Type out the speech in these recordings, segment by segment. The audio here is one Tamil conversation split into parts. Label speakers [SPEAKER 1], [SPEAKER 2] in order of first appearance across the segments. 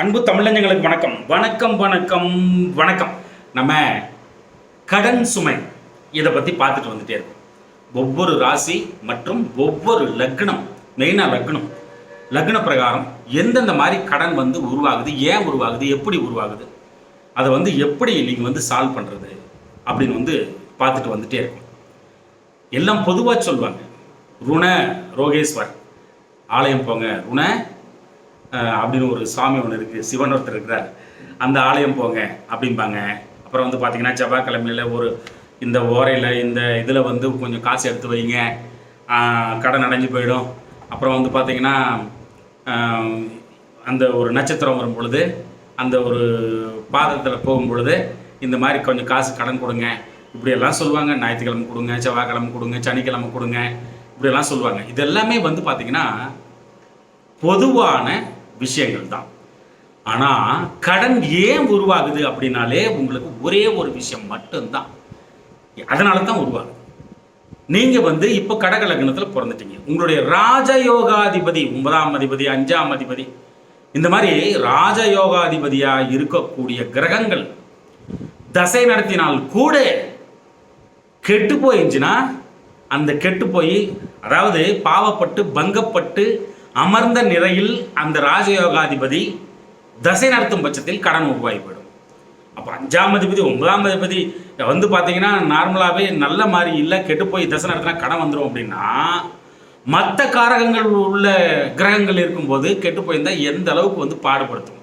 [SPEAKER 1] அன்பு தமிழஞ்சங்களுக்கு வணக்கம் வணக்கம் வணக்கம் வணக்கம் நம்ம கடன் சுமை இதை பற்றி பார்த்துட்டு வந்துட்டே இருக்கோம் ஒவ்வொரு ராசி மற்றும் ஒவ்வொரு லக்னம் மெயினாக லக்னம் லக்ன பிரகாரம் எந்தெந்த மாதிரி கடன் வந்து உருவாகுது ஏன் உருவாகுது எப்படி உருவாகுது அதை வந்து எப்படி நீங்கள் வந்து சால்வ் பண்ணுறது அப்படின்னு வந்து பார்த்துட்டு வந்துட்டே இருக்கோம் எல்லாம் பொதுவாக சொல்லுவாங்க ருண ரோகேஸ்வர் ஆலயம் போங்க ருண அப்படின்னு ஒரு சுவாமி ஒன்று இருக்குது சிவன் ஒருத்தர் இருக்கிறார் அந்த ஆலயம் போங்க அப்படிம்பாங்க அப்புறம் வந்து பார்த்தீங்கன்னா செவ்வாய்க்கிழமையில் ஒரு இந்த ஓரையில் இந்த இதில் வந்து கொஞ்சம் காசு எடுத்து வைங்க கடன் அடைஞ்சு போயிடும் அப்புறம் வந்து பார்த்திங்கன்னா அந்த ஒரு நட்சத்திரம் வரும் பொழுது அந்த ஒரு பாதத்தில் போகும் பொழுது இந்த மாதிரி கொஞ்சம் காசு கடன் கொடுங்க இப்படியெல்லாம் சொல்லுவாங்க ஞாயிற்றுக்கிழமை கொடுங்க செவ்வாய்க்கிழமை கொடுங்க சனிக்கிழமை கொடுங்க இப்படியெல்லாம் சொல்லுவாங்க இதெல்லாமே வந்து பார்த்திங்கன்னா பொதுவான விஷயங்கள் தான் ஆனால் கடன் ஏன் உருவாகுது அப்படின்னாலே உங்களுக்கு ஒரே ஒரு விஷயம் மட்டும்தான் அதனால தான் உருவாகுது நீங்கள் வந்து இப்போ கடக லக்னத்தில் பிறந்துட்டீங்க உங்களுடைய ராஜயோகாதிபதி ஒன்பதாம் அதிபதி அஞ்சாம் அதிபதி இந்த மாதிரி ராஜயோகாதிபதியாக இருக்கக்கூடிய கிரகங்கள் தசை நடத்தினால் கூட கெட்டு போயிருந்துச்சுன்னா அந்த கெட்டு போய் அதாவது பாவப்பட்டு பங்கப்பட்டு அமர்ந்த நிறையில் அந்த ராஜயோகாதிபதி தசை நடத்தும் பட்சத்தில் கடன் உருவாகிப்படும் அப்போ அஞ்சாம் அதிபதி ஒன்பதாம் அதிபதி வந்து பார்த்தீங்கன்னா நார்மலாகவே நல்ல மாதிரி இல்லை கெட்டு போய் தசை நடத்தினா கடன் வந்துடும் அப்படின்னா மற்ற காரகங்கள் உள்ள கிரகங்கள் இருக்கும்போது கெட்டு போயிருந்தால் எந்த அளவுக்கு வந்து பாடுபடுத்தும்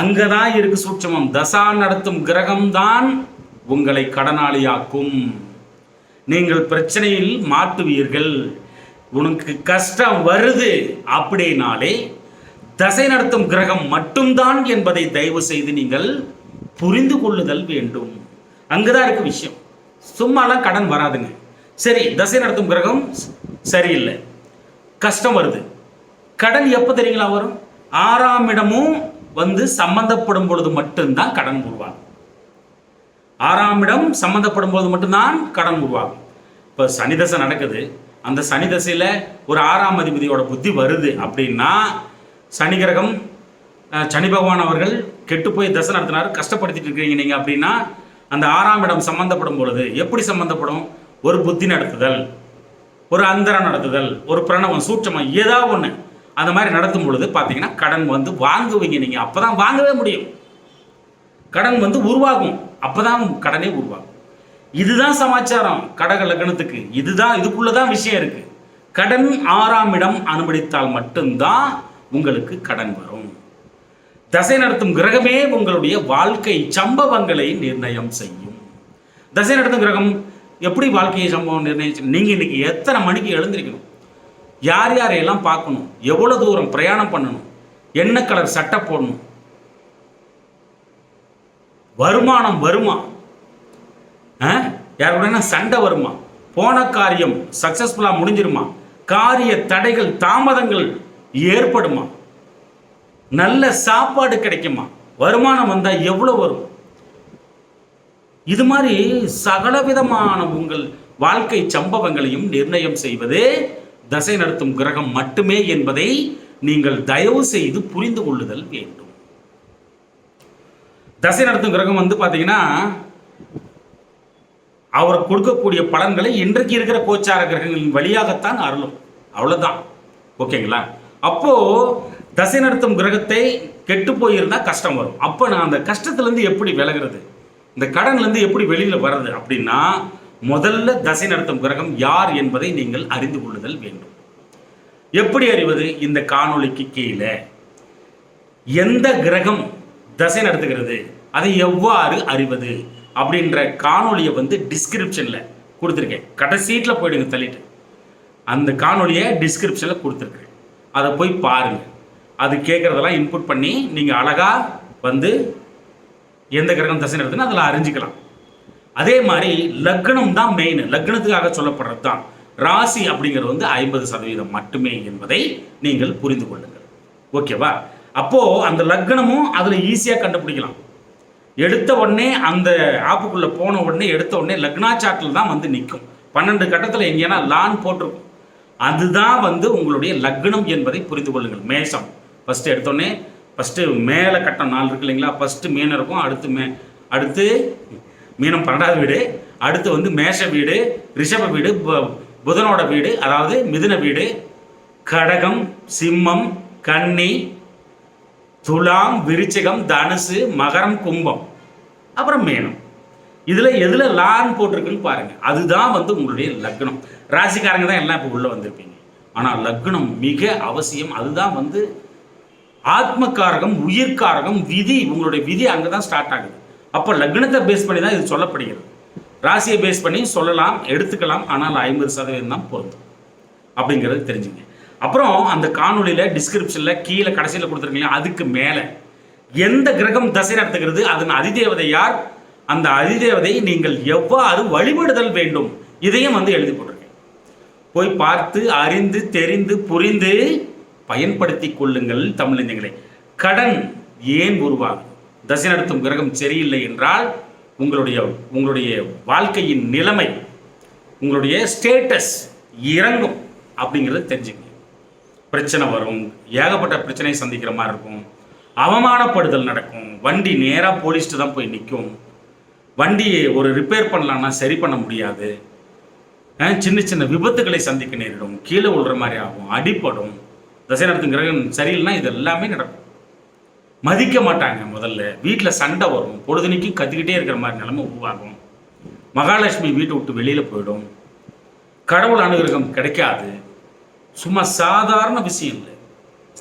[SPEAKER 1] அங்கே தான் இருக்கு சூட்சமம் தசா நடத்தும் கிரகம்தான் உங்களை கடனாளியாக்கும் நீங்கள் பிரச்சனையில் மாட்டுவீர்கள் உனக்கு கஷ்டம் வருது அப்படின்னாலே தசை நடத்தும் கிரகம் மட்டும்தான் என்பதை தயவு செய்து நீங்கள் புரிந்து கொள்ளுதல் வேண்டும் அங்குதான் இருக்கு விஷயம் சும்மாலாம் கடன் வராதுங்க சரி தசை நடத்தும் கிரகம் சரியில்லை கஷ்டம் வருது கடன் எப்போ தெரியுங்களா வரும் ஆறாம் இடமும் வந்து சம்பந்தப்படும் பொழுது மட்டும்தான் கடன் உருவாகும் ஆறாம் இடம் சம்பந்தப்படும் பொழுது மட்டும்தான் கடன் உருவாகும் இப்போ சனி தசை நடக்குது அந்த சனி தசையில் ஒரு ஆறாம் அதிபதியோட புத்தி வருது அப்படின்னா சனி கிரகம் சனி பகவான் அவர்கள் கெட்டு போய் தசை நடத்தினார் கஷ்டப்படுத்திட்டு இருக்கிறீங்க நீங்கள் அப்படின்னா அந்த ஆறாம் இடம் சம்மந்தப்படும் பொழுது எப்படி சம்மந்தப்படும் ஒரு புத்தி நடத்துதல் ஒரு அந்தரம் நடத்துதல் ஒரு பிரணவம் சூட்சமாக ஏதாவது ஒன்று அந்த மாதிரி நடத்தும் பொழுது பார்த்தீங்கன்னா கடன் வந்து வாங்குவீங்க நீங்கள் அப்போ தான் வாங்கவே முடியும் கடன் வந்து உருவாகும் அப்போ தான் கடனே உருவாகும் இதுதான் சமாச்சாரம் கடக லக்னத்துக்கு இதுதான் இதுக்குள்ளதான் விஷயம் இருக்கு கடன் ஆறாம் இடம் அனுமதித்தால் மட்டும்தான் உங்களுக்கு கடன் வரும் தசை நடத்தும் கிரகமே உங்களுடைய வாழ்க்கை சம்பவங்களை நிர்ணயம் செய்யும் தசை நடத்தும் கிரகம் எப்படி வாழ்க்கையை சம்பவம் நிர்ணயிச்சு நீங்கள் இன்னைக்கு எத்தனை மணிக்கு எழுந்திருக்கணும் யார் யாரையெல்லாம் பார்க்கணும் எவ்வளோ தூரம் பிரயாணம் பண்ணணும் என்ன கலர் சட்டை போடணும் வருமானம் வருமா யாருடனா சண்டை வருமா போன காரியம் சக்ஸஸ்ஃபுல்லாக முடிஞ்சிருமா காரிய தடைகள் தாமதங்கள் ஏற்படுமா நல்ல சாப்பாடு கிடைக்குமா வருமானம் வந்தால் எவ்வளோ வரும் இது மாதிரி சகலவிதமான உங்கள் வாழ்க்கை சம்பவங்களையும் நிர்ணயம் செய்வது தசை நடத்தும் கிரகம் மட்டுமே என்பதை நீங்கள் தயவு செய்து புரிந்து கொள்ளுதல் வேண்டும் தசை நடத்தும் கிரகம் வந்து பார்த்தீங்கன்னா அவர் கொடுக்கக்கூடிய பலன்களை இன்றைக்கு இருக்கிற கோச்சார கிரகங்களின் வழியாகத்தான் அருளும் அவ்வளோதான் ஓகேங்களா அப்போது தசை நடத்தும் கிரகத்தை கெட்டு போயிருந்தால் கஷ்டம் வரும் அப்போ நான் அந்த கஷ்டத்துலேருந்து எப்படி விலகிறது இந்த கடன்லேருந்து எப்படி வெளியில் வர்றது அப்படின்னா முதல்ல தசை நடத்தும் கிரகம் யார் என்பதை நீங்கள் அறிந்து கொள்ளுதல் வேண்டும் எப்படி அறிவது இந்த காணொளிக்கு கீழே எந்த கிரகம் தசை நடத்துகிறது அதை எவ்வாறு அறிவது அப்படின்ற காணொலியை வந்து டிஸ்கிரிப்ஷனில் கொடுத்துருக்கேன் கடைசீட்டில் போயிடுங்க தள்ளிட்டு அந்த காணொலியை டிஸ்கிரிப்ஷனில் கொடுத்துருக்கேன் அதை போய் பாருங்கள் அது கேட்குறதெல்லாம் இன்புட் பண்ணி நீங்கள் அழகாக வந்து எந்த கிரகம் தசை நடத்துன்னு அதில் அறிஞ்சிக்கலாம் அதே மாதிரி லக்னம் தான் மெயின் லக்னத்துக்காக சொல்லப்படுறது தான் ராசி அப்படிங்கிறது வந்து ஐம்பது சதவீதம் மட்டுமே என்பதை நீங்கள் புரிந்து கொள்ளுங்கள் ஓகேவா அப்போது அந்த லக்னமும் அதில் ஈஸியாக கண்டுபிடிக்கலாம் எடுத்த உடனே அந்த ஆப்புக்குள்ளே போன உடனே எடுத்த உடனே லக்னா சாட்டில் தான் வந்து நிற்கும் பன்னெண்டு கட்டத்தில் எங்கேனா லான் போட்டிருக்கும் அதுதான் வந்து உங்களுடைய லக்னம் என்பதை புரிந்து கொள்ளுங்கள் மேஷம் ஃபஸ்ட்டு எடுத்தோடனே ஃபஸ்ட்டு மேலே கட்டம் நாள் இருக்கு இல்லைங்களா ஃபஸ்ட்டு மீனம் இருக்கும் அடுத்து மே அடுத்து மீனம் பன்னெண்டாவது வீடு அடுத்து வந்து மேஷ வீடு ரிஷப வீடு புதனோட வீடு அதாவது மிதுன வீடு கடகம் சிம்மம் கன்னி துலாம் விருச்சிகம் தனுசு மகரம் கும்பம் அப்புறம் மேனம் இதில் எதில் லான் போட்டிருக்குன்னு பாருங்கள் அதுதான் வந்து உங்களுடைய லக்னம் ராசிக்காரங்க தான் எல்லாம் இப்போ உள்ளே வந்திருப்பீங்க ஆனால் லக்னம் மிக அவசியம் அதுதான் வந்து ஆத்மக்காரகம் உயிர்காரகம் விதி உங்களுடைய விதி அங்கே தான் ஸ்டார்ட் ஆகுது அப்போ லக்னத்தை பேஸ் பண்ணி தான் இது சொல்லப்படுகிறது ராசியை பேஸ் பண்ணி சொல்லலாம் எடுத்துக்கலாம் ஆனால் ஐம்பது சதவீதம் தான் பொருந்தும் அப்படிங்கிறது தெரிஞ்சுங்க அப்புறம் அந்த காணொலியில் டிஸ்கிரிப்ஷனில் கீழே கடைசியில் கொடுத்துருக்கீங்க அதுக்கு மேலே எந்த கிரகம் தசை நடத்துகிறது அதன் அதிதேவதை யார் அந்த அதிதேவதை நீங்கள் எவ்வாறு வழிபடுதல் வேண்டும் இதையும் வந்து எழுதி போட்டிருக்கேன் போய் பார்த்து அறிந்து தெரிந்து புரிந்து பயன்படுத்தி கொள்ளுங்கள் தமிழிந்தங்களை கடன் ஏன் உருவாகும் தசை நடத்தும் கிரகம் சரியில்லை என்றால் உங்களுடைய உங்களுடைய வாழ்க்கையின் நிலைமை உங்களுடைய ஸ்டேட்டஸ் இறங்கும் அப்படிங்கிறத தெரிஞ்சுக்கணும் பிரச்சனை வரும் ஏகப்பட்ட பிரச்சனையை சந்திக்கிற மாதிரி இருக்கும் அவமானப்படுதல் நடக்கும் வண்டி நேராக போலீஸ்ட்டு தான் போய் நிற்கும் வண்டியை ஒரு ரிப்பேர் பண்ணலான்னா சரி பண்ண முடியாது சின்ன சின்ன விபத்துகளை சந்திக்க நேரிடும் கீழே விழுற மாதிரி ஆகும் அடிப்படும் தசை நடத்தும் கிரகம் சரியில்லைன்னா இது எல்லாமே நடக்கும் மதிக்க மாட்டாங்க முதல்ல வீட்டில் சண்டை வரும் பொழுதுனைக்கும் கற்றுக்கிட்டே இருக்கிற மாதிரி நிலைமை உருவாகும் மகாலட்சுமி வீட்டை விட்டு வெளியில் போயிடும் கடவுள் அனுகிரகம் கிடைக்காது சும்மா சாதாரண விஷயம் இல்லை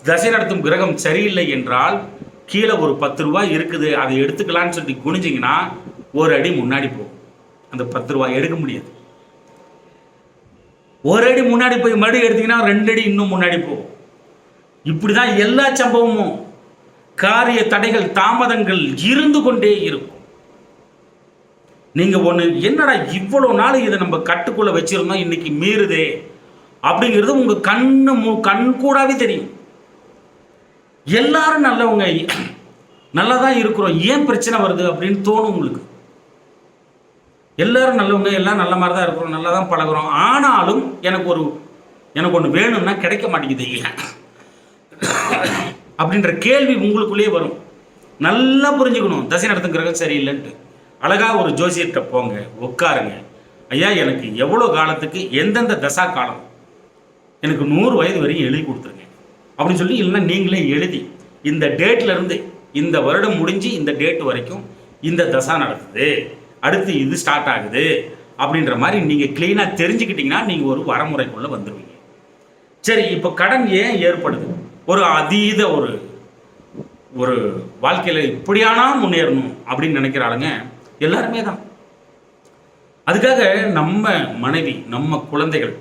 [SPEAKER 1] தசை நடத்தும் கிரகம் சரியில்லை என்றால் கீழே ஒரு பத்து ரூபாய் இருக்குது அதை எடுத்துக்கலான்னு சொல்லி குனிஞ்சிங்கன்னா ஒரு அடி முன்னாடி போகும் அந்த பத்து ரூபாய் எடுக்க முடியாது ஒரு அடி முன்னாடி போய் மறுபடியும் எடுத்தீங்கன்னா ரெண்டு அடி இன்னும் முன்னாடி போகும் இப்படி தான் எல்லா சம்பவமும் காரிய தடைகள் தாமதங்கள் இருந்து கொண்டே இருக்கும் நீங்கள் ஒன்று என்னடா இவ்வளோ நாள் இதை நம்ம கட்டுக்குள்ளே வச்சிருந்தோம் இன்னைக்கு மீறுதே அப்படிங்கிறது உங்கள் கண்ணு மு கண் கூடாவே தெரியும் எல்லாரும் நல்லவங்க நல்லா தான் இருக்கிறோம் ஏன் பிரச்சனை வருது அப்படின்னு தோணும் உங்களுக்கு எல்லாரும் நல்லவங்க எல்லாம் நல்ல மாதிரி தான் இருக்கிறோம் நல்லா தான் பழகிறோம் ஆனாலும் எனக்கு ஒரு எனக்கு ஒன்று வேணும்னா கிடைக்க மாட்டேங்குது இல்லை அப்படின்ற கேள்வி உங்களுக்குள்ளேயே வரும் நல்லா புரிஞ்சுக்கணும் தசை நடத்தும் கிரகம் சரியில்லைன்ட்டு அழகாக ஒரு ஜோசியர்கிட்ட போங்க உட்காருங்க ஐயா எனக்கு எவ்வளோ காலத்துக்கு எந்தெந்த தசா காலம் எனக்கு நூறு வயது வரையும் எழுதி கொடுத்துருங்க அப்படின்னு சொல்லி இல்லைன்னா நீங்களே எழுதி இந்த டேட்லேருந்து இந்த வருடம் முடிஞ்சு இந்த டேட் வரைக்கும் இந்த தசா நடக்குது அடுத்து இது ஸ்டார்ட் ஆகுது அப்படின்ற மாதிரி நீங்கள் க்ளீனாக தெரிஞ்சுக்கிட்டிங்கன்னா நீங்கள் ஒரு வரமுறைக்குள்ளே வந்துடுவீங்க சரி இப்போ கடன் ஏன் ஏற்படுது ஒரு அதீத ஒரு ஒரு வாழ்க்கையில் இப்படியானா முன்னேறணும் அப்படின்னு நினைக்கிறாளுங்க எல்லாருமே தான் அதுக்காக நம்ம மனைவி நம்ம குழந்தைகள்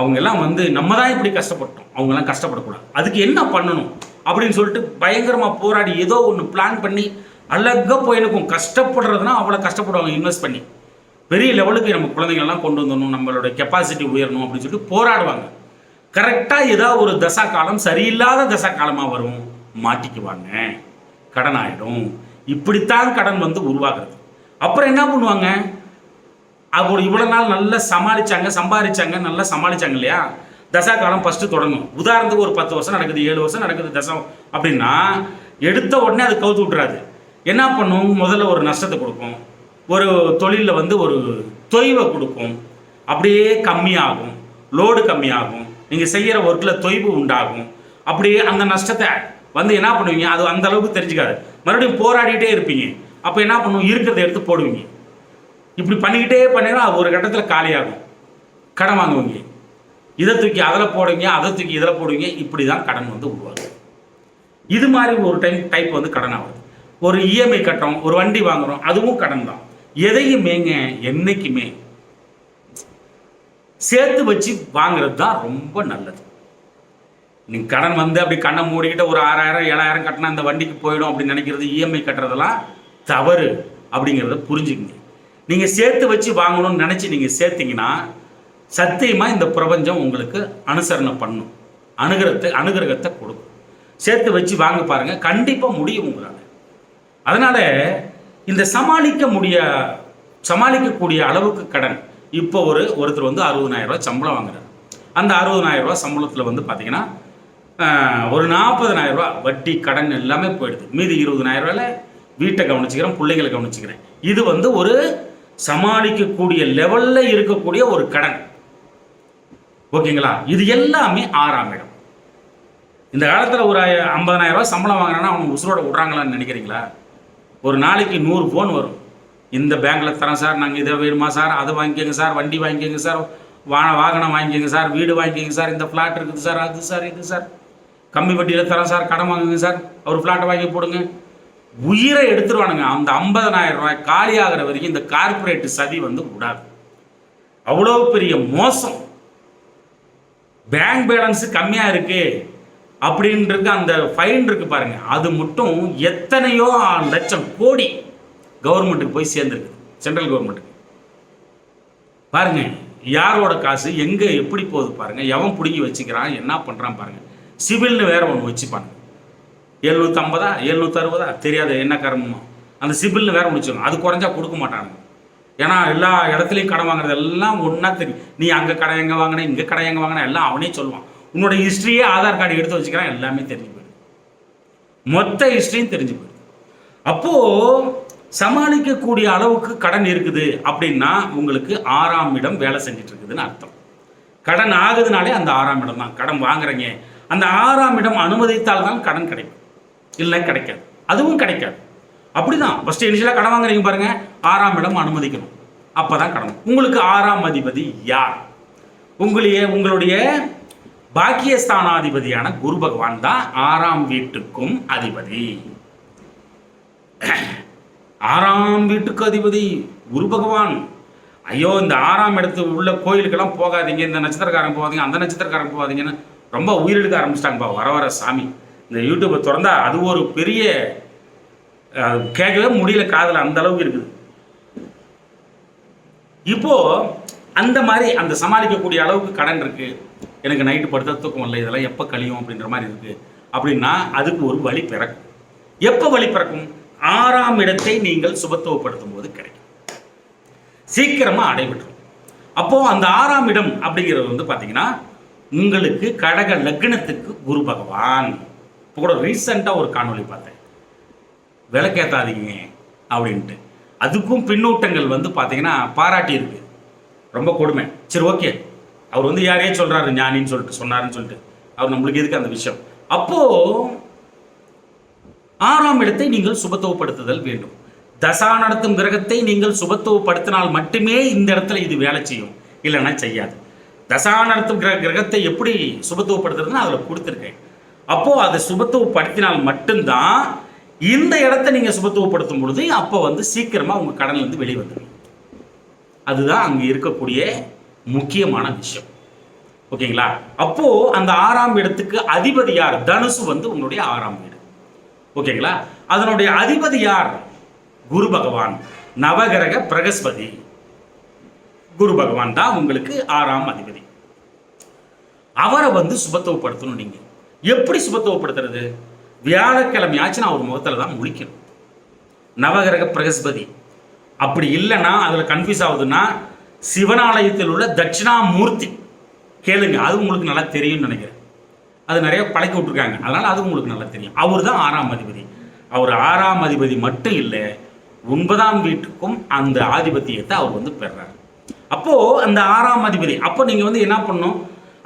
[SPEAKER 1] அவங்க எல்லாம் வந்து நம்ம தான் இப்படி கஷ்டப்பட்டோம் எல்லாம் கஷ்டப்படக்கூடாது அதுக்கு என்ன பண்ணணும் அப்படின்னு சொல்லிட்டு பயங்கரமாக போராடி ஏதோ ஒன்று பிளான் பண்ணி அழகாக போயிருக்கும் கஷ்டப்படுறதுனா அவ்வளோ கஷ்டப்படுவாங்க இன்வெஸ்ட் பண்ணி பெரிய லெவலுக்கு நம்ம குழந்தைங்கள்லாம் கொண்டு வந்துடணும் நம்மளோட கெப்பாசிட்டி உயரணும் அப்படின்னு சொல்லிட்டு போராடுவாங்க கரெக்டாக ஏதாவது ஒரு தசா காலம் சரியில்லாத தசா காலமாக வரும் மாட்டிக்குவாங்க கடன் ஆகிடும் இப்படித்தான் கடன் வந்து உருவாகிறது அப்புறம் என்ன பண்ணுவாங்க அப்போ இவ்வளோ நாள் நல்லா சமாளித்தாங்க சம்பாதிச்சாங்க நல்லா சமாளிச்சாங்க இல்லையா தசா காலம் ஃபர்ஸ்ட் தொடங்கும் உதாரணத்துக்கு ஒரு பத்து வருஷம் நடக்குது ஏழு வருஷம் நடக்குது தசம் அப்படின்னா எடுத்த உடனே அது கவுத்து விட்டுறாது என்ன பண்ணும் முதல்ல ஒரு நஷ்டத்தை கொடுக்கும் ஒரு தொழிலில் வந்து ஒரு தொய்வை கொடுக்கும் அப்படியே கம்மியாகும் லோடு கம்மியாகும் நீங்கள் செய்கிற ஒர்க்கில் தொய்வு உண்டாகும் அப்படியே அந்த நஷ்டத்தை வந்து என்ன பண்ணுவீங்க அது அந்த அளவுக்கு தெரிஞ்சுக்காது மறுபடியும் போராடிட்டே இருப்பீங்க அப்போ என்ன பண்ணுவோம் இருக்கிறத எடுத்து போடுவீங்க இப்படி பண்ணிக்கிட்டே பண்ணிங்கன்னா அது ஒரு கட்டத்தில் காலியாகும் கடன் வாங்குவீங்க இதை தூக்கி அதில் போடுவீங்க அதை தூக்கி இதில் போடுவீங்க இப்படி தான் கடன் வந்து உருவாகும் இது மாதிரி ஒரு டைம் டைப் வந்து கடன் ஆகுது ஒரு இஎம்ஐ e கட்டுறோம் ஒரு வண்டி வாங்குகிறோம் அதுவும் கடன் தான் எதையுமேங்க என்றைக்குமே சேர்த்து வச்சு வாங்குறது தான் ரொம்ப நல்லது நீங்கள் கடன் வந்து அப்படி கண்ணை மூடிக்கிட்டு ஒரு ஆறாயிரம் ஏழாயிரம் கட்டினா அந்த வண்டிக்கு போயிடும் அப்படின்னு நினைக்கிறது இஎம்ஐ e கட்டுறதெல்லாம் தவறு அப்படிங்கிறத புரிஞ்சுக்குங்க நீங்கள் சேர்த்து வச்சு வாங்கணும்னு நினச்சி நீங்கள் சேர்த்திங்கன்னா சத்தியமாக இந்த பிரபஞ்சம் உங்களுக்கு அனுசரணை பண்ணும் அனுகிரகத்தை அனுகிரகத்தை கொடுக்கும் சேர்த்து வச்சு வாங்க பாருங்கள் கண்டிப்பாக முடியும் உங்களால் அதனால் இந்த சமாளிக்க முடிய சமாளிக்கக்கூடிய அளவுக்கு கடன் இப்போ ஒரு ஒருத்தர் வந்து அறுபதனாயிரரூவா சம்பளம் வாங்குறாரு அந்த அறுபதனாயிரரூவா சம்பளத்தில் வந்து பார்த்திங்கன்னா ஒரு நாற்பதனாயிரரூவா வட்டி கடன் எல்லாமே போயிடுது மீதி இருபதனாயிரரூவாயில் வீட்டை கவனிச்சுக்கிறேன் பிள்ளைங்களை கவனிச்சுக்கிறேன் இது வந்து ஒரு சமாளிக்கக்கூடிய லெவலில் இருக்கக்கூடிய ஒரு கடன் ஓகேங்களா இது எல்லாமே ஆறாம் இடம் இந்த காலத்தில் ஒரு ஐம்பதனாயிரம் ரூபாய் சம்பளம் வாங்கினா அவங்க உசுரோட விட்றாங்களான்னு நினைக்கிறீங்களா ஒரு நாளைக்கு நூறு ஃபோன் வரும் இந்த பேங்க்கில் தரேன் சார் நாங்கள் இதை வேணுமா சார் அதை வாங்கிக்கோங்க சார் வண்டி வாங்கிக்கோங்க சார் வா வாகனம் வாங்கிக்கோங்க சார் வீடு வாங்கிக்கோங்க சார் இந்த ஃப்ளாட் இருக்குது சார் அது சார் இது சார் கம்மி வட்டியில் தரேன் சார் கடன் வாங்குங்க சார் ஒரு ஃப்ளாட்டை வாங்கி போடுங்க உயிரை எடுத்துருவானுங்க அந்த ஐம்பதனாயிரம் ரூபாய் காலி ஆகிற வரைக்கும் இந்த கார்பரேட் சதி வந்து கூடாது அவ்வளோ பெரிய மோசம் பேங்க் பேலன்ஸு கம்மியாக இருக்கு அப்படின்றது அந்த ஃபைன் இருக்கு பாருங்க அது மட்டும் எத்தனையோ லட்சம் கோடி கவர்மெண்ட்டுக்கு போய் சேர்ந்துருக்கு சென்ட்ரல் கவர்மெண்ட்டுக்கு பாருங்கள் யாரோட காசு எங்கே எப்படி போகுது பாருங்கள் எவன் பிடுங்கி வச்சுக்கிறான் என்ன பண்ணுறான் பாருங்கள் சிவில்னு வேற ஒன்று வச்சுப்பாங்க எழுநூத்தி ஐம்பதா எழுநூத்தி அறுபதா தெரியாது என்ன கர்மமோ அந்த சிபில்னு வேற முடிச்சிடும் அது குறைஞ்சா கொடுக்க மாட்டாங்க ஏன்னா எல்லா இடத்துலையும் கடன் வாங்குறது எல்லாம் ஒன்றா தெரியும் நீ அங்கே கடை எங்கே வாங்கின இங்கே கடை எங்கே வாங்கின எல்லாம் அவனே சொல்லுவான் உன்னோட ஹிஸ்ட்ரியே ஆதார் கார்டு எடுத்து வச்சுக்கிறான் எல்லாமே தெரிஞ்சு போயிடும் மொத்த ஹிஸ்ட்ரியும் தெரிஞ்சு போயிடும் அப்போது சமாளிக்கக்கூடிய அளவுக்கு கடன் இருக்குது அப்படின்னா உங்களுக்கு ஆறாம் இடம் வேலை செஞ்சுட்டு இருக்குதுன்னு அர்த்தம் கடன் ஆகுதுனாலே அந்த ஆறாம் இடம் தான் கடன் வாங்குறீங்க அந்த ஆறாம் இடம் அனுமதித்தால் தான் கடன் கிடைக்கும் இல்லை கிடைக்காது அதுவும் கிடைக்காது அப்படி தான் ஃபஸ்ட்டு இனிஷியலாக கடன் வாங்குறீங்க பாருங்கள் ஆறாம் இடம் அனுமதிக்கணும் அப்போ தான் கடன் உங்களுக்கு ஆறாம் அதிபதி யார் உங்களைய உங்களுடைய பாக்கியஸ்தானாதிபதியான குரு பகவான் தான் ஆறாம் வீட்டுக்கும் அதிபதி ஆறாம் வீட்டுக்கு அதிபதி குரு பகவான் ஐயோ இந்த ஆறாம் இடத்து உள்ள கோயிலுக்கெல்லாம் போகாதீங்க இந்த நட்சத்திரக்காரன் போகாதீங்க அந்த நட்சத்திரக்காரன் போகாதீங்கன்னு ரொம்ப உயிரிழக்க ஆரம்பிச்சிட்டாங்கப்பா வர வர சாமி இந்த யூடியூப்பை திறந்தால் அது ஒரு பெரிய கேட்கவே முடியல காதில் அந்த அளவுக்கு இருக்குது இப்போது அந்த மாதிரி அந்த சமாளிக்கக்கூடிய அளவுக்கு கடன் இருக்குது எனக்கு நைட்டு படுத்த தூக்கம் இல்லை இதெல்லாம் எப்போ கழியும் அப்படின்ற மாதிரி இருக்குது அப்படின்னா அதுக்கு ஒரு வழி பிறக்கும் எப்போ வழி பிறக்கும் ஆறாம் இடத்தை நீங்கள் சுபத்துவப்படுத்தும் போது கிடைக்கும் சீக்கிரமாக அடைபெற்றும் அப்போது அந்த ஆறாம் இடம் அப்படிங்கிறது வந்து பார்த்தீங்கன்னா உங்களுக்கு கடக லக்னத்துக்கு குரு பகவான் இப்போ கூட ரீசெண்டாக ஒரு காணொலி பார்த்தேன் விளக்கேற்றாதீங்க அப்படின்ட்டு அதுக்கும் பின்னூட்டங்கள் வந்து பார்த்தீங்கன்னா பாராட்டியிருக்கு ரொம்ப கொடுமை சரி ஓகே அவர் வந்து யாரையே சொல்கிறாரு ஞானின்னு சொல்லிட்டு சொன்னார்ன்னு சொல்லிட்டு அவர் நம்மளுக்கு எதுக்கு அந்த விஷயம் அப்போது ஆறாம் இடத்தை நீங்கள் சுபத்துவப்படுத்துதல் வேண்டும் தசா நடத்தும் கிரகத்தை நீங்கள் சுபத்துவப்படுத்தினால் மட்டுமே இந்த இடத்துல இது வேலை செய்யும் இல்லைன்னா செய்யாது தசா நடத்தும் கிரகத்தை எப்படி சுபத்துவப்படுத்துறதுன்னு அதில் கொடுத்துருக்கேன் அப்போது அதை சுபத்துவப்படுத்தினால் மட்டும்தான் இந்த இடத்த நீங்கள் சுபத்துவப்படுத்தும் பொழுது அப்போ வந்து சீக்கிரமாக உங்கள் கடன் வந்து வெளிவந்து அதுதான் அங்கே இருக்கக்கூடிய முக்கியமான விஷயம் ஓகேங்களா அப்போது அந்த ஆறாம் இடத்துக்கு அதிபதி யார் தனுசு வந்து உங்களுடைய ஆறாம் வீடு ஓகேங்களா அதனுடைய அதிபதி யார் குரு பகவான் நவகிரக பிரகஸ்பதி குரு பகவான் தான் உங்களுக்கு ஆறாம் அதிபதி அவரை வந்து சுபத்துவப்படுத்தணும் நீங்கள் எப்படி சுபத்துவப்படுத்துறது வியாழக்கிழமை ஆச்சு நான் ஒரு முகத்தில் தான் முழிக்கணும் நவகிரக பிரகஸ்பதி அப்படி இல்லைன்னா அதில் கன்ஃபியூஸ் ஆகுதுன்னா சிவனாலயத்தில் உள்ள தட்சிணாமூர்த்தி கேளுங்க அது உங்களுக்கு நல்லா தெரியும்னு நினைக்கிறேன் அது நிறைய பழக்கி விட்ருக்காங்க அதனால் அது உங்களுக்கு நல்லா தெரியும் அவர் தான் ஆறாம் அதிபதி அவர் ஆறாம் அதிபதி மட்டும் இல்லை ஒன்பதாம் வீட்டுக்கும் அந்த ஆதிபத்தியத்தை அவர் வந்து பெறார் அப்போது அந்த ஆறாம் அதிபதி அப்போ நீங்கள் வந்து என்ன பண்ணும்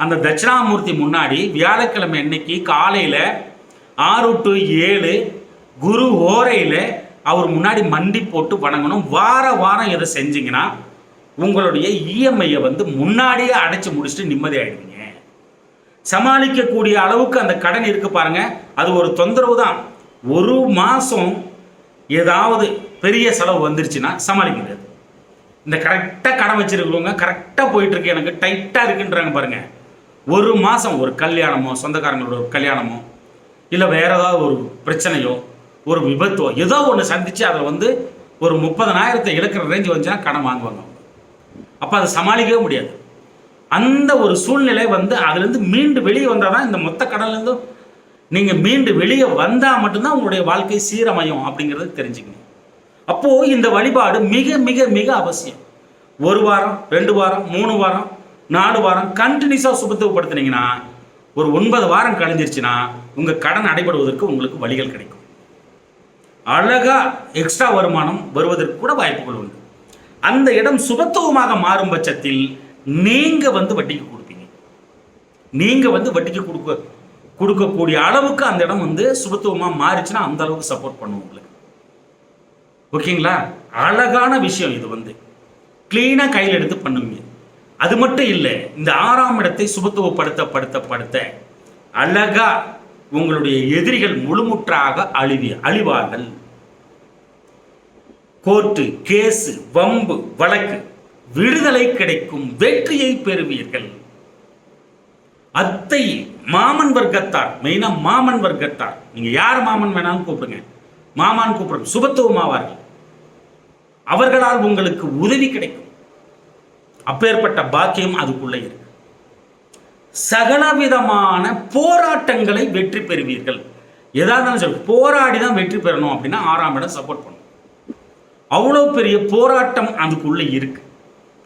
[SPEAKER 1] அந்த தட்சிணாமூர்த்தி முன்னாடி வியாழக்கிழமை அன்னைக்கு காலையில் ஆறு டு ஏழு குரு ஓரையில் அவர் முன்னாடி மண்டி போட்டு வணங்கணும் வார வாரம் எதை செஞ்சிங்கன்னா உங்களுடைய இஎம்ஐயை வந்து முன்னாடியே அடைச்சி முடிச்சுட்டு நிம்மதியாயிடுவீங்க சமாளிக்கக்கூடிய அளவுக்கு அந்த கடன் இருக்குது பாருங்கள் அது ஒரு தொந்தரவு தான் ஒரு மாதம் ஏதாவது பெரிய செலவு வந்துருச்சுன்னா சமாளிக்க முடியாது இந்த கரெக்டாக கடன் வச்சுருக்கிறவங்க கரெக்டாக போயிட்டுருக்கு எனக்கு டைட்டாக இருக்குன்றாங்க பாருங்கள் ஒரு மாதம் ஒரு கல்யாணமோ சொந்தக்காரங்களோட ஒரு கல்யாணமோ இல்லை வேறு ஏதாவது ஒரு பிரச்சனையோ ஒரு விபத்தோ ஏதோ ஒன்று சந்தித்து அதில் வந்து ஒரு முப்பதனாயிரத்தை இழக்கிற ரேஞ்சு வந்துச்சுன்னா கடன் வாங்குவாங்க அப்போ அதை சமாளிக்கவே முடியாது அந்த ஒரு சூழ்நிலை வந்து அதுலேருந்து மீண்டு வெளியே வந்தால் தான் இந்த மொத்த கடன்லேருந்து நீங்கள் மீண்டு வெளியே வந்தால் மட்டும்தான் உங்களுடைய வாழ்க்கை சீரமையும் அப்படிங்கிறது தெரிஞ்சுக்கணும் அப்போது இந்த வழிபாடு மிக மிக மிக அவசியம் ஒரு வாரம் ரெண்டு வாரம் மூணு வாரம் நாலு வாரம் கண்டினியூஸாக சுபத்துவப்படுத்தினீங்கன்னா ஒரு ஒன்பது வாரம் கழிஞ்சிருச்சுன்னா உங்கள் கடன் அடைபடுவதற்கு உங்களுக்கு வழிகள் கிடைக்கும் அழகாக எக்ஸ்ட்ரா வருமானம் வருவதற்கு கூட வாய்ப்புகள் உண்டு அந்த இடம் சுபத்துவமாக மாறும் பட்சத்தில் நீங்கள் வந்து வட்டிக்கு கொடுப்பீங்க நீங்கள் வந்து வட்டிக்கு கொடுக்க கொடுக்கக்கூடிய அளவுக்கு அந்த இடம் வந்து சுபத்துவமாக மாறிச்சுன்னா அந்த அளவுக்கு சப்போர்ட் பண்ணும் உங்களுக்கு ஓகேங்களா அழகான விஷயம் இது வந்து கிளீனாக கையில் எடுத்து பண்ணுங்க அது மட்டும் இல்லை இந்த ஆறாம் இடத்தை சுபத்துவப்படுத்த படுத்த படுத்த அழகா உங்களுடைய எதிரிகள் முழுமுற்றாக அழிவி அழிவார்கள் கோர்ட்டு கேசு வம்பு வழக்கு விடுதலை கிடைக்கும் வெற்றியை பெறுவீர்கள் அத்தை மாமன் வர்க்கத்தார் மெயினா மாமன் வர்க்கத்தார் நீங்க யார் மாமன் வேணாலும் கூப்பிடுங்க மாமான் கூப்பிடுங்க சுபத்துவமாவார்கள் அவர்களால் உங்களுக்கு உதவி கிடைக்கும் அப்பேற்பட்ட பாக்கியம் அதுக்குள்ளே இருக்கு சகலவிதமான போராட்டங்களை வெற்றி பெறுவீர்கள் இருந்தாலும் சொல்லு போராடி தான் வெற்றி பெறணும் அப்படின்னா ஆறாம் இடம் சப்போர்ட் பண்ணும் அவ்வளோ பெரிய போராட்டம் அதுக்குள்ளே இருக்கு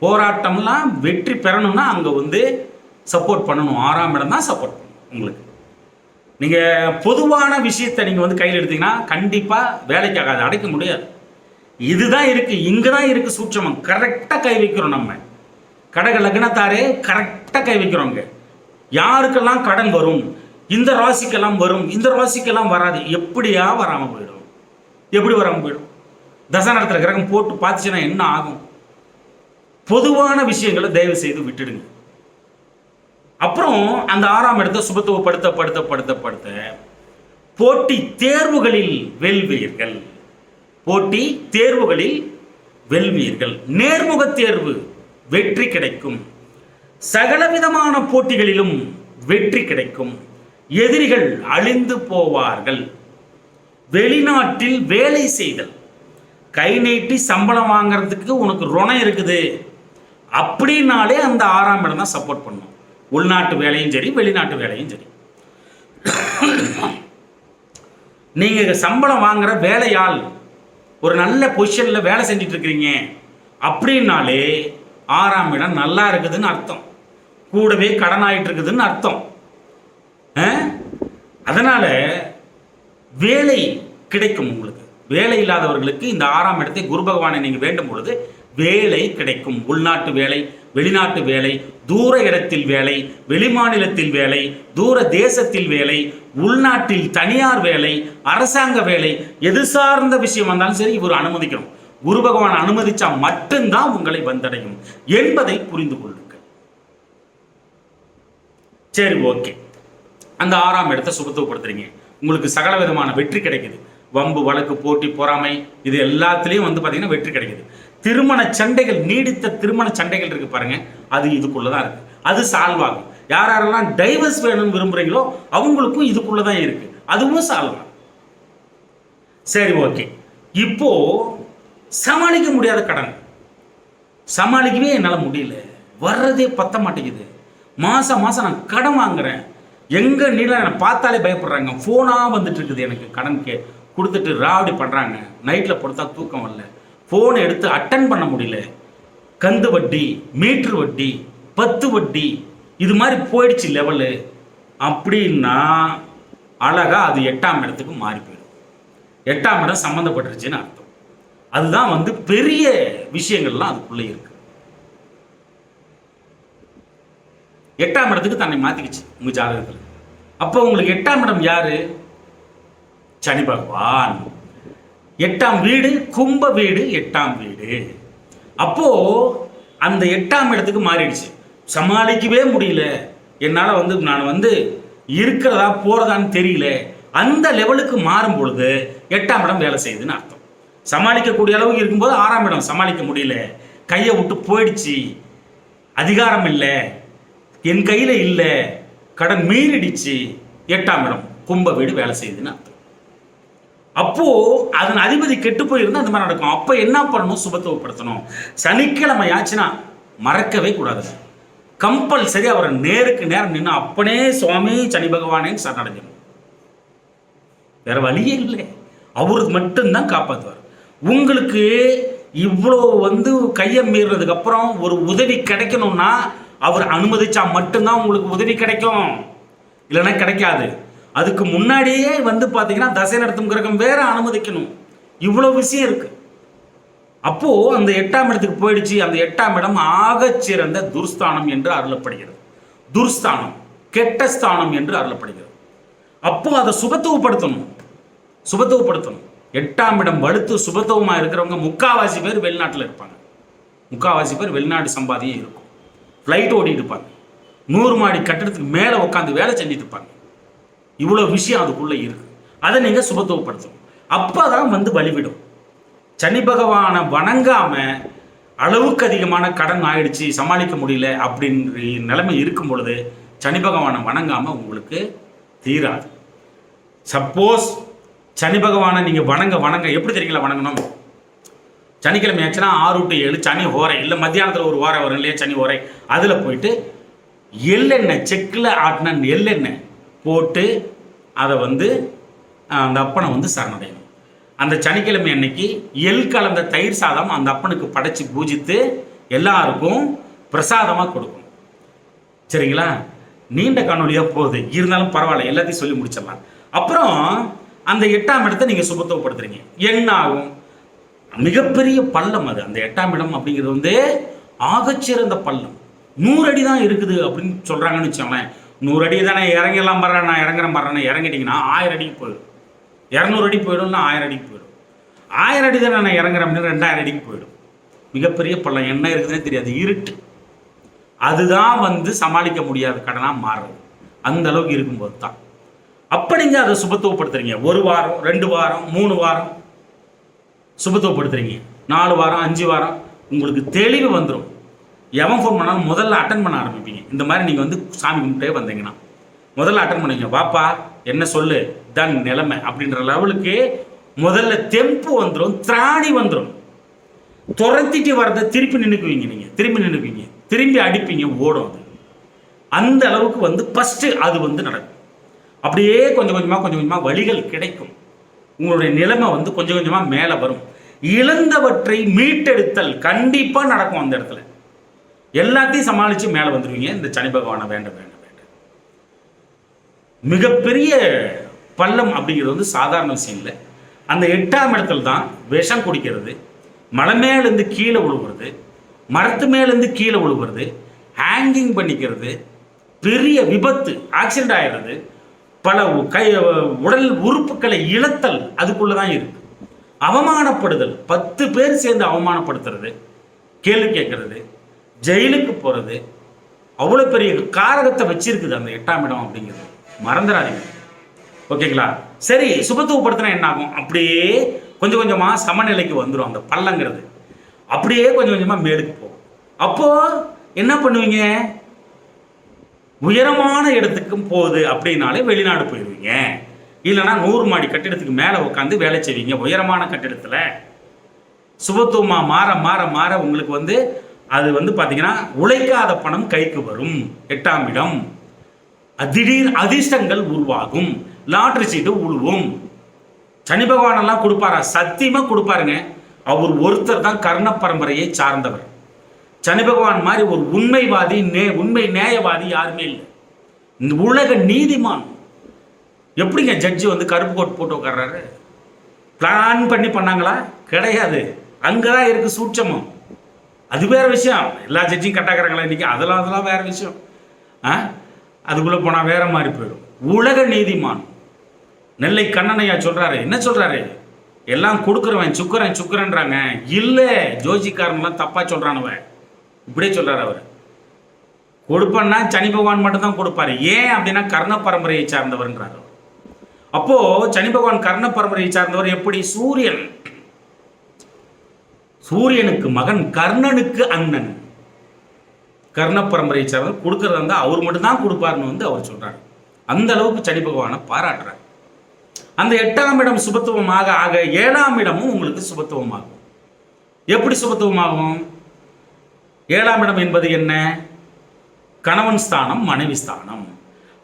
[SPEAKER 1] போராட்டம்லாம் வெற்றி பெறணும்னா அங்கே வந்து சப்போர்ட் பண்ணணும் ஆறாம் இடம் தான் சப்போர்ட் பண்ணணும் உங்களுக்கு நீங்கள் பொதுவான விஷயத்தை நீங்கள் வந்து கையில் எடுத்தீங்கன்னா கண்டிப்பாக வேலைக்காக அதை அடைக்க முடியாது இதுதான் இருக்குது இங்கே தான் இருக்குது சூட்சமம் கரெக்டாக கை வைக்கிறோம் நம்ம கடக லக்னத்தாரே கரெக்டாக கை வைக்கிறோங்க யாருக்கெல்லாம் கடன் வரும் இந்த ராசிக்கெல்லாம் வரும் இந்த ராசிக்கெல்லாம் வராது எப்படியா வராமல் போயிடும் எப்படி வராமல் போயிடும் தசை கிரகம் போட்டு பார்த்துச்சுன்னா என்ன ஆகும் பொதுவான விஷயங்களை தயவு செய்து விட்டுடுங்க அப்புறம் அந்த ஆறாம் இடத்தை சுபத்துவப்படுத்த படுத்த படுத்த படுத்த போட்டி தேர்வுகளில் வெல்வீர்கள் போட்டி தேர்வுகளில் வெல்வீர்கள் நேர்முக தேர்வு வெற்றி கிடைக்கும் சகலவிதமான போட்டிகளிலும் வெற்றி கிடைக்கும் எதிரிகள் அழிந்து போவார்கள் வெளிநாட்டில் வேலை செய்தல் கை நீட்டி சம்பளம் வாங்கிறதுக்கு உனக்கு ருணம் இருக்குது அப்படின்னாலே அந்த ஆறாம் இடம் தான் சப்போர்ட் பண்ணும் உள்நாட்டு வேலையும் சரி வெளிநாட்டு வேலையும் சரி நீங்கள் சம்பளம் வாங்குற வேலையால் ஒரு நல்ல பொசிஷன்ல வேலை செஞ்சிட்டு இருக்கிறீங்க அப்படின்னாலே ஆறாம் இடம் நல்லா இருக்குதுன்னு அர்த்தம் கூடவே கடன் ஆகிட்டு இருக்குதுன்னு அர்த்தம் அதனால் வேலை கிடைக்கும் உங்களுக்கு வேலை இல்லாதவர்களுக்கு இந்த ஆறாம் இடத்தை குரு பகவானை நீங்கள் வேண்டும் பொழுது வேலை கிடைக்கும் உள்நாட்டு வேலை வெளிநாட்டு வேலை தூர இடத்தில் வேலை வெளிமாநிலத்தில் வேலை தூர தேசத்தில் வேலை உள்நாட்டில் தனியார் வேலை அரசாங்க வேலை எது சார்ந்த விஷயம் வந்தாலும் சரி இவர் அனுமதிக்கணும் குரு பகவான் அனுமதிச்சா மட்டும்தான் உங்களை வந்தடையும் என்பதை புரிந்து கொள்ளுங்கள் சரி ஓகே அந்த ஆறாம் இடத்தை சுகத்துவப்படுத்துறீங்க உங்களுக்கு சகல விதமான வெற்றி கிடைக்குது வம்பு வழக்கு போட்டி பொறாமை இது எல்லாத்துலேயும் வந்து பார்த்தீங்கன்னா வெற்றி கிடைக்குது திருமண சண்டைகள் நீடித்த திருமண சண்டைகள் இருக்கு பாருங்க அது இதுக்குள்ளதான் தான் இருக்கு அது சால்வ் ஆகும் யார் யாரெல்லாம் டைவர்ஸ் வேணும்னு விரும்புறீங்களோ அவங்களுக்கும் இதுக்குள்ளதான் தான் இருக்கு அதுவும் சால்வ் ஆகும் சரி ஓகே இப்போ சமாளிக்க முடியாத கடன் சமாளிக்கவே என்னால் முடியல வர்றதே பத்த மாட்டேங்குது மாதம் மாதம் நான் கடன் வாங்குறேன் எங்கே நீளம் என்னை பார்த்தாலே பயப்படுறாங்க ஃபோனாக வந்துட்டு இருக்குது எனக்கு கடனுக்கு கொடுத்துட்டு ராவடி பண்ணுறாங்க நைட்டில் பொறுத்தா தூக்கம் வரல ஃபோனை எடுத்து அட்டன் பண்ண முடியல கந்து வட்டி மீட்ரு வட்டி பத்து வட்டி இது மாதிரி போயிடுச்சு லெவலு அப்படின்னா அழகாக அது எட்டாம் இடத்துக்கு மாறி போயிடும் எட்டாம் இடம் சம்மந்தப்பட்டுருச்சுன்னு அர்த்தம் அதுதான் வந்து பெரிய விஷயங்கள்லாம் அதுக்குள்ளே இருக்கு எட்டாம் இடத்துக்கு தன்னை மாற்றிக்கிச்சு உங்கள் ஜாதகத்தில் அப்போ உங்களுக்கு எட்டாம் இடம் யாரு சனி பகவான் எட்டாம் வீடு கும்ப வீடு எட்டாம் வீடு அப்போ அந்த எட்டாம் இடத்துக்கு மாறிடுச்சு சமாளிக்கவே முடியல என்னால் வந்து நான் வந்து இருக்கிறதா போகிறதான்னு தெரியல அந்த லெவலுக்கு மாறும் பொழுது எட்டாம் இடம் வேலை செய்யுதுன்னு அர்த்தம் சமாளிக்கக்கூடிய அளவுக்கு இருக்கும்போது ஆறாம் இடம் சமாளிக்க முடியல கையை விட்டு போயிடுச்சு அதிகாரம் இல்லை என் கையில் இல்லை கடன் மீறிடுச்சு எட்டாம் இடம் கும்ப வீடு வேலை செய்யுதுன்னு அப்போ அதன் அதிபதி கெட்டு போயிருந்தா அந்த மாதிரி நடக்கும் அப்போ என்ன பண்ணணும் சுபத்துவப்படுத்தணும் சனிக்கிழமை ஆச்சுன்னா மறக்கவே கூடாது கம்பல்சரி அவரை நேருக்கு நேரம் நின்று அப்பனே சுவாமி சனி பகவானேன்னு சரணடைஞ்சிடும் வேற வழியே இல்லை அவருக்கு மட்டும்தான் காப்பாற்றுவார் உங்களுக்கு இவ்வளோ வந்து கையை அப்புறம் ஒரு உதவி கிடைக்கணும்னா அவர் அனுமதிச்சா மட்டும்தான் உங்களுக்கு உதவி கிடைக்கும் இல்லைன்னா கிடைக்காது அதுக்கு முன்னாடியே வந்து பார்த்தீங்கன்னா தசை நடத்தும் கிரகம் வேற அனுமதிக்கணும் இவ்வளோ விஷயம் இருக்கு அப்போது அந்த எட்டாம் இடத்துக்கு போயிடுச்சு அந்த எட்டாம் இடம் ஆகச்சிறந்த துர்ஸ்தானம் என்று அருளப்படுகிறது துர்ஸ்தானம் கெட்ட ஸ்தானம் என்று அருளப்படுகிறது அப்போ அதை சுபத்துவப்படுத்தணும் சுபத்துவப்படுத்தணும் எட்டாம் இடம் வலுத்து சுபத்துவமாக இருக்கிறவங்க முக்காவாசி பேர் வெளிநாட்டில் இருப்பாங்க முக்காவாசி பேர் வெளிநாடு சம்பாதியும் இருக்கும் ஃப்ளைட் ஓடிட்டு இருப்பாங்க நூறு மாடி கட்டிடத்துக்கு மேலே உட்காந்து வேலை செஞ்சுட்டு இருப்பாங்க இவ்வளோ விஷயம் அதுக்குள்ளே இருக்குது அதை நீங்கள் சுபத்துவப்படுத்தணும் அப்போ தான் வந்து வழிவிடும் சனி பகவானை வணங்காமல் அளவுக்கு அதிகமான கடன் ஆயிடுச்சு சமாளிக்க முடியல அப்படின்ற நிலைமை இருக்கும் பொழுது சனி பகவானை வணங்காமல் உங்களுக்கு தீராது சப்போஸ் சனி பகவானை நீங்கள் வணங்க வணங்க எப்படி தெரியுங்களா வணங்கணும் சனிக்கிழமை ஆச்சுன்னா ஆறு டு ஏழு சனி ஓரை இல்லை மத்தியானத்தில் ஒரு ஓரை வரும் இல்லையா சனி ஓரை அதில் போயிட்டு எள்ளெண்ணெய் செக்கில் ஆட்டின எள்ளெண்ணெய் போட்டு அதை வந்து அந்த அப்பனை வந்து சரணடையணும் அந்த சனிக்கிழமை அன்னைக்கு எள் கலந்த தயிர் சாதம் அந்த அப்பனுக்கு படைச்சி பூஜித்து எல்லாருக்கும் பிரசாதமாக கொடுக்கும் சரிங்களா நீண்ட காணொலியாக போகுது இருந்தாலும் பரவாயில்ல எல்லாத்தையும் சொல்லி முடிச்சிடலாம் அப்புறம் அந்த எட்டாம் இடத்தை நீங்கள் சுபத்துவப்படுத்துறீங்க என்ன ஆகும் மிகப்பெரிய பள்ளம் அது அந்த எட்டாம் இடம் அப்படிங்கிறது வந்து ஆகச்சிறந்த பள்ளம் நூறு அடி தான் இருக்குது அப்படின்னு சொல்கிறாங்கன்னு வச்சோங்களேன் நூறு அடி தானே இறங்கிடலாம் பாரு நான் இறங்குற பாருன்னு இறங்கிட்டீங்கன்னா ஆயிரம் அடிக்கு போயிடும் இரநூறு அடி போயிடும்னா ஆயிரம் அடிக்கு போயிடும் ஆயிரம் அடி தானே நான் இறங்குறேன் அப்படின்னு ரெண்டாயிரம் அடிக்கு போயிடும் மிகப்பெரிய பள்ளம் என்ன இருக்குதுன்னு தெரியாது இருட்டு அதுதான் வந்து சமாளிக்க முடியாத கடனாக மாறுறது அந்த அளவுக்கு இருக்கும்போது தான் அப்போ நீங்கள் அதை சுபத்துவப்படுத்துறீங்க ஒரு வாரம் ரெண்டு வாரம் மூணு வாரம் சுபத்துவப்படுத்துறீங்க நாலு வாரம் அஞ்சு வாரம் உங்களுக்கு தெளிவு வந்துடும் எவன் ஃபோன் பண்ணாலும் முதல்ல அட்டன் பண்ண ஆரம்பிப்பீங்க இந்த மாதிரி நீங்கள் வந்து சாமி கும்பிட்டே வந்தீங்கன்னா முதல்ல அட்டன் பண்ணிங்க வாப்பா என்ன சொல்லு தான் நிலைமை அப்படின்ற லெவலுக்கு முதல்ல தெம்பு வந்துடும் திராணி வந்துடும் துரத்திட்டு வரத திருப்பி நின்றுக்குவீங்க நீங்கள் திரும்பி நின்றுக்குவீங்க திரும்பி அடிப்பீங்க ஓடும் அது அந்த அளவுக்கு வந்து ஃபஸ்ட்டு அது வந்து நடக்கும் அப்படியே கொஞ்சம் கொஞ்சமாக கொஞ்சம் கொஞ்சமாக வழிகள் கிடைக்கும் உங்களுடைய நிலைமை வந்து கொஞ்சம் கொஞ்சமாக மேலே வரும் இழந்தவற்றை மீட்டெடுத்தல் கண்டிப்பாக நடக்கும் அந்த இடத்துல எல்லாத்தையும் சமாளித்து மேலே வந்துடுவீங்க இந்த சனி பகவானை வேண்டாம் வேண்டும் வேண்டாம் மிகப்பெரிய பள்ளம் அப்படிங்கிறது வந்து சாதாரண விஷயம் இல்லை அந்த எட்டாம் இடத்துல தான் விஷம் குடிக்கிறது மலை மேலேருந்து கீழே விழுவுறது மரத்து மேலேருந்து கீழே விழுவுறது ஹேங்கிங் பண்ணிக்கிறது பெரிய விபத்து ஆக்சிடென்ட் ஆகிடுறது பல கை உடல் உறுப்புகளை இழத்தல் அதுக்குள்ளே தான் இருக்கு அவமானப்படுதல் பத்து பேர் சேர்ந்து அவமானப்படுத்துறது கேள்வி கேட்கறது ஜெயிலுக்கு போகிறது அவ்வளோ பெரிய காரகத்தை வச்சிருக்குது அந்த எட்டாம் இடம் அப்படிங்கிறது மறந்துடாதீங்க ஓகேங்களா சரி சுபத்துவப்படுத்தினா என்ன ஆகும் அப்படியே கொஞ்சம் கொஞ்சமாக சமநிலைக்கு வந்துடும் அந்த பள்ளங்கிறது அப்படியே கொஞ்சம் கொஞ்சமாக மேலுக்கு போகும் அப்போது என்ன பண்ணுவீங்க உயரமான இடத்துக்கும் போகுது அப்படின்னாலே வெளிநாடு போயிடுவீங்க இல்லைனா நூறு மாடி கட்டிடத்துக்கு மேலே உட்காந்து வேலை செய்வீங்க உயரமான கட்டிடத்தில் சுபத்துவமாக மாற மாற மாற உங்களுக்கு வந்து அது வந்து பார்த்தீங்கன்னா உழைக்காத பணம் கைக்கு வரும் எட்டாம் இடம் திடீர் அதிர்ஷ்டங்கள் உருவாகும் லாட்ரி சீட்டு உழுவும் சனி பகவானெல்லாம் கொடுப்பாரா சத்தியமாக கொடுப்பாருங்க அவர் ஒருத்தர் தான் கர்ண பரம்பரையை சார்ந்தவர் சனி பகவான் மாதிரி ஒரு உண்மைவாதி நே உண்மை நேயவாதி யாருமே இல்லை இந்த உலக நீதிமான் எப்படிங்க ஜட்ஜி வந்து கருப்பு கோட் போட்டு உட்கார்றாரு பிளான் பண்ணி பண்ணாங்களா கிடையாது அங்கே தான் இருக்குது சூட்சமும் அது வேறு விஷயம் எல்லா ஜட்ஜியும் கட்டாக்குறாங்களா இன்றைக்கி அதெல்லாம் அதெல்லாம் வேறு விஷயம் ஆ அதுக்குள்ளே போனால் வேறு மாதிரி போயிடும் உலக நீதிமான் நெல்லை கண்ணனையா சொல்கிறாரு என்ன சொல்கிறாரு எல்லாம் கொடுக்குறவன் சுக்கரன் சுக்கரன்றாங்க இல்லை ஜோஜிக்காரன்லாம் தப்பாக சொல்கிறானுவன் இப்படியே சொல்கிறார் அவர் கொடுப்பன்னா சனி பகவான் மட்டும்தான் கொடுப்பாரு ஏன் அப்படின்னா கர்ண பரம்பரையை சார்ந்தவர்ன்றார் அவர் அப்போது சனி பகவான் கர்ண பரம்பரையை சார்ந்தவர் எப்படி சூரியன் சூரியனுக்கு மகன் கர்ணனுக்கு அண்ணன் கர்ண பரம்பரையை சார்ந்தவர் கொடுக்கறதா இருந்தால் அவர் மட்டும்தான் கொடுப்பாருன்னு வந்து அவர் சொல்கிறார் அந்த அளவுக்கு சனி பகவானை பாராட்டுறார் அந்த எட்டாம் இடம் சுபத்துவமாக ஆக ஏழாம் இடமும் உங்களுக்கு சுபத்துவமாகும் எப்படி சுபத்துவமாகும் ஏழாம் இடம் என்பது என்ன கணவன் ஸ்தானம் மனைவி ஸ்தானம்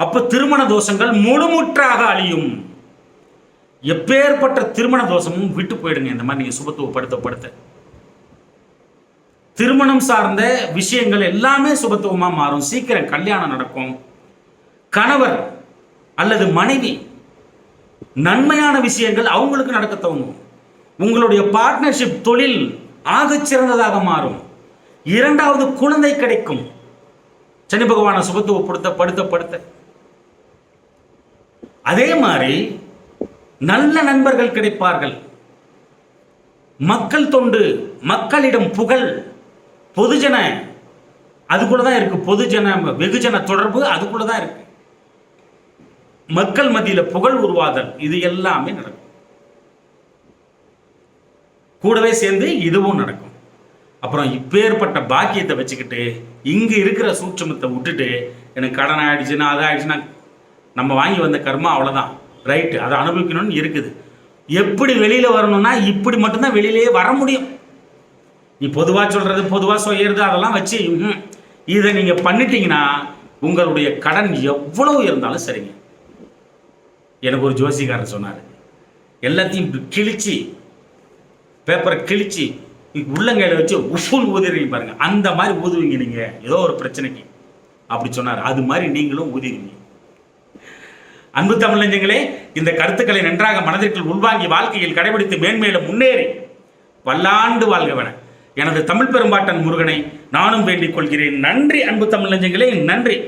[SPEAKER 1] அப்போ திருமண தோஷங்கள் முழுமுற்றாக அழியும் எப்பேற்பட்ட திருமண தோஷமும் விட்டு போயிடுங்க இந்த மாதிரி நீங்கள் சுபத்துவப்படுத்தப்படுத்த திருமணம் சார்ந்த விஷயங்கள் எல்லாமே சுபத்துவமாக மாறும் சீக்கிரம் கல்யாணம் நடக்கும் கணவர் அல்லது மனைவி நன்மையான விஷயங்கள் அவங்களுக்கு நடக்க தவங்கும் உங்களுடைய பார்ட்னர்ஷிப் தொழில் ஆகச் சிறந்ததாக மாறும் இரண்டாவது குழந்தை கிடைக்கும் சனி பகவானை சுகத்துவப்படுத்த படுத்த படுத்த அதே மாதிரி நல்ல நண்பர்கள் கிடைப்பார்கள் மக்கள் தொண்டு மக்களிடம் புகழ் பொதுஜன அதுக்குள்ள தான் இருக்கு பொதுஜன வெகுஜன தொடர்பு அதுக்குள்ள தான் இருக்கு மக்கள் மத்தியில் புகழ் உருவாதல் இது எல்லாமே நடக்கும் கூடவே சேர்ந்து இதுவும் நடக்கும் அப்புறம் இப்பேற்பட்ட பாக்கியத்தை வச்சுக்கிட்டு இங்கே இருக்கிற சூட்சமத்தை விட்டுட்டு எனக்கு கடன் ஆகிடுச்சுன்னா அதை ஆகிடுச்சுன்னா நம்ம வாங்கி வந்த கர்மா அவ்வளோதான் ரைட்டு அதை அனுபவிக்கணும்னு இருக்குது எப்படி வெளியில் வரணும்னா இப்படி மட்டும்தான் வெளியிலேயே வர முடியும் நீ பொதுவாக சொல்கிறது பொதுவாக சொல்கிறது அதெல்லாம் வச்சு இதை நீங்கள் பண்ணிட்டீங்கன்னா உங்களுடைய கடன் எவ்வளவு இருந்தாலும் சரிங்க எனக்கு ஒரு ஜோசிகாரன் சொன்னார் எல்லாத்தையும் கிழிச்சு பேப்பரை கிழிச்சு உள்ளங்கையில் வச்சு உஃபுல் ஊதிடுறீங்க பாருங்க அந்த மாதிரி ஊதுவீங்க நீங்க ஏதோ ஒரு பிரச்சனைக்கு அப்படி சொன்னார் அது மாதிரி நீங்களும் ஊதிடுவீங்க அன்பு தமிழஞ்சங்களே இந்த கருத்துக்களை நன்றாக மனதிற்குள் உள்வாங்கி வாழ்க்கையில் கடைபிடித்து மேன்மேலும் முன்னேறி வல்லாண்டு வாழ்கவன எனது தமிழ் பெரும்பாட்டன் முருகனை நானும் வேண்டிக் கொள்கிறேன் நன்றி அன்பு தமிழஞ்சங்களே நன்றி